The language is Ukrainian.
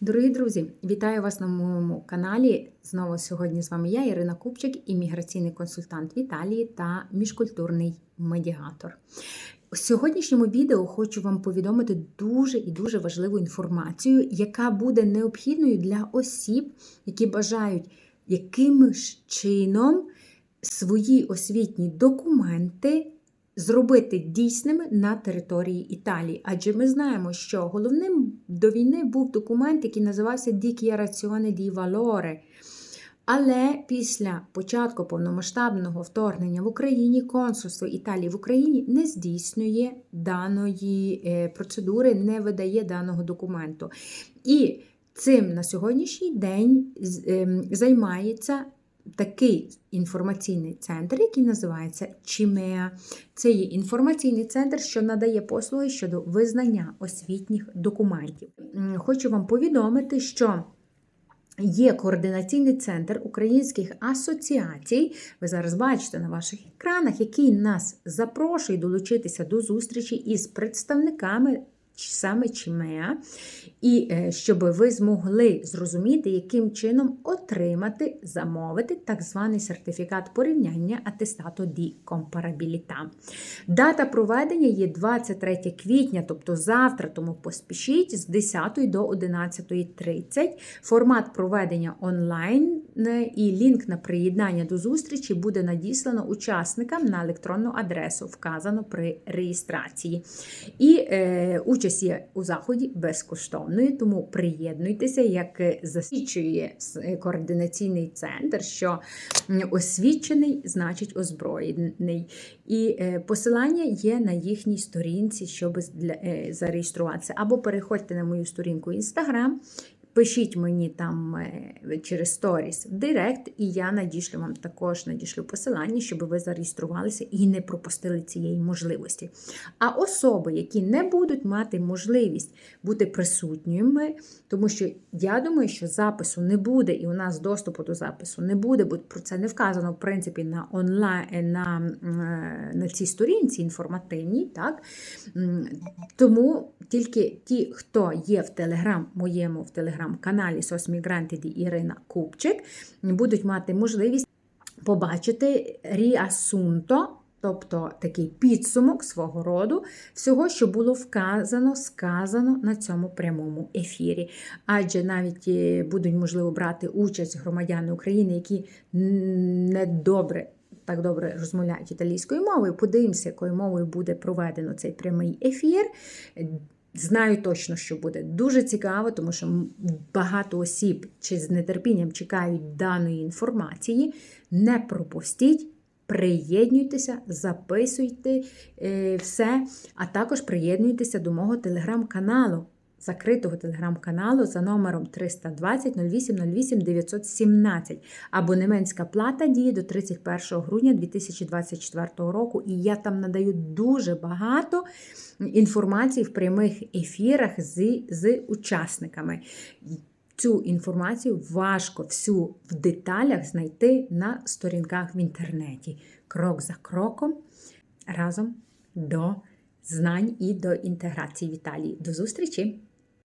Дорогі друзі, вітаю вас на моєму каналі. Знову сьогодні з вами я, Ірина Купчик, імміграційний консультант в Італії та міжкультурний медіатор. У сьогоднішньому відео хочу вам повідомити дуже і дуже важливу інформацію, яка буде необхідною для осіб, які бажають якимось чином свої освітні документи зробити дійсними на території Італії. Адже ми знаємо, що головним до війни був документ, який називався Dichiarazione di Valore. Але після початку повномасштабного вторгнення в Україні консульство Італії в Україні не здійснює даної е, процедури, не видає даного документу. І цим на сьогоднішній день ем, займається такий інформаційний центр, який називається Чімеа. Це є інформаційний центр, що надає послуги щодо визнання освітніх документів. Хочу вам повідомити, що. Є координаційний центр українських асоціацій. Ви зараз бачите на ваших екранах, який нас запрошує долучитися до зустрічі із представниками саме ЧМЕА, і е, щоб ви змогли зрозуміти, яким чином отримати, замовити так званий сертифікат порівняння атестату ді компарабіліта. Дата проведення є 23 квітня, тобто завтра, тому поспішіть з 10 до 11.30. Формат проведення онлайн е, і лінк на приєднання до зустрічі буде надіслано учасникам на електронну адресу, вказано при реєстрації. І е, участь є у заході безкоштовною, тому приєднуйтеся, як засвідчує координаційний центр, що освічений значить озброєний. І е, посилання є на їхній сторінці, щоб е, зареєструватися. Або переходьте на мою сторінку Instagram Пишіть мені там е, через сторіс в Директ, і я надішлю вам також надішлю посилання, щоб ви зареєструвалися і не пропустили цієї можливості. А особи, які не будуть мати можливість бути присутніми, тому що я думаю, що запису не буде, і у нас доступу до запису не буде, бо про це не вказано, в принципі, на онлайн на, е, на цій сторінці інформативній. так? Тому тільки ті, хто є в Телеграм, моєму в Телеграм телеграм-каналі Сосмігранти Ірина Купчик будуть мати можливість побачити ріасунто, тобто такий підсумок свого роду, всього, що було вказано, сказано на цьому прямому ефірі. Адже навіть е, будуть, можливо, брати участь громадяни України, які не добре. Так добре розмовляють італійською мовою. Подивимося, якою мовою буде проведено цей прямий ефір. Знаю точно, що буде. Дуже цікаво, тому що багато осіб чи з нетерпінням чекають даної інформації. Не пропустіть, приєднуйтеся, записуйте е, все, а також приєднуйтеся до мого телеграм-каналу закритого телеграм-каналу за номером 320 08 08 917. Абонементська плата діє до 31 грудня 2024 року, і я там надаю дуже багато інформації в прямих ефірах з, з учасниками. Цю інформацію важко всю в деталях знайти на сторінках в інтернеті. Крок за кроком разом до знань і до інтеграції в Італії. До зустрічі!